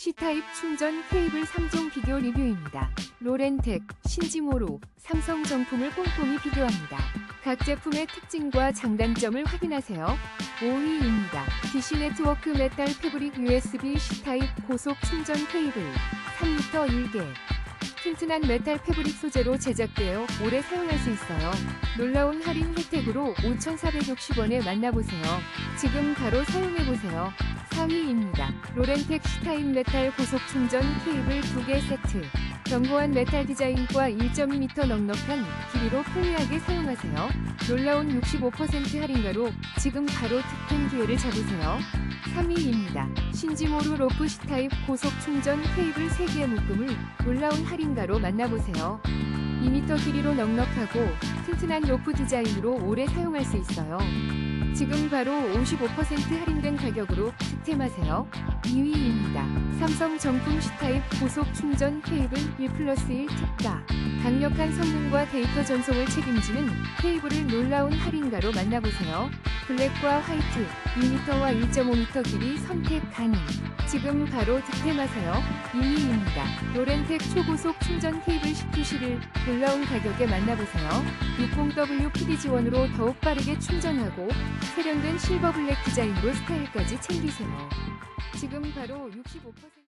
C타입 충전 케이블 3종 비교 리뷰입니다. 로렌텍, 신지모로, 삼성 정품을 꼼꼼히 비교합니다. 각 제품의 특징과 장단점을 확인하세요. 5위입니다. DC 네트워크 메탈 패브릭 USB C타입 고속 충전 케이블 3m 1개 튼튼한 메탈 패브릭 소재로 제작되어 오래 사용할 수 있어요. 놀라운 할인 혜택으로 5,460원에 만나보세요. 지금 바로 사용해보세요. 4위입니다. 로렌텍 C타입 메탈 고속 충전 케이블 2개 세트. 견고한 메탈 디자인과 1.2m 넉넉한 길이로 편리하게 사용하세요. 놀라운 65% 할인가로 지금 바로 특典기회를 잡으세요. 3위입니다. 신지모루 로프 C타입 고속 충전 케이블 3개의 묶음을 놀라운 할인가로 만나보세요. 2m 길이로 넉넉하고 튼튼한 로프 디자인으로 오래 사용할 수 있어요. 지금 바로 55% 할인된 가격으로 득템하세요. 2위입니다. 삼성 정품 C타입 고속 충전 케이블 1 플러스 1 특가. 강력한 성능과 데이터 전송을 책임지는 케이블을 놀라운 할인가로 만나보세요. 블랙과 화이트, 2m와 1.5m 길이 선택 가능. 지금 바로 득템하세요. 2위입니다. 로렌텍 초고속 충전 케이블 10큐시를 놀라운 가격에 만나보세요. 60W PD 지원으로 더욱 빠르게 충전하고 세련된 실버 블랙 디자인으로 스타일까지 챙기세요. 지금 바로 65%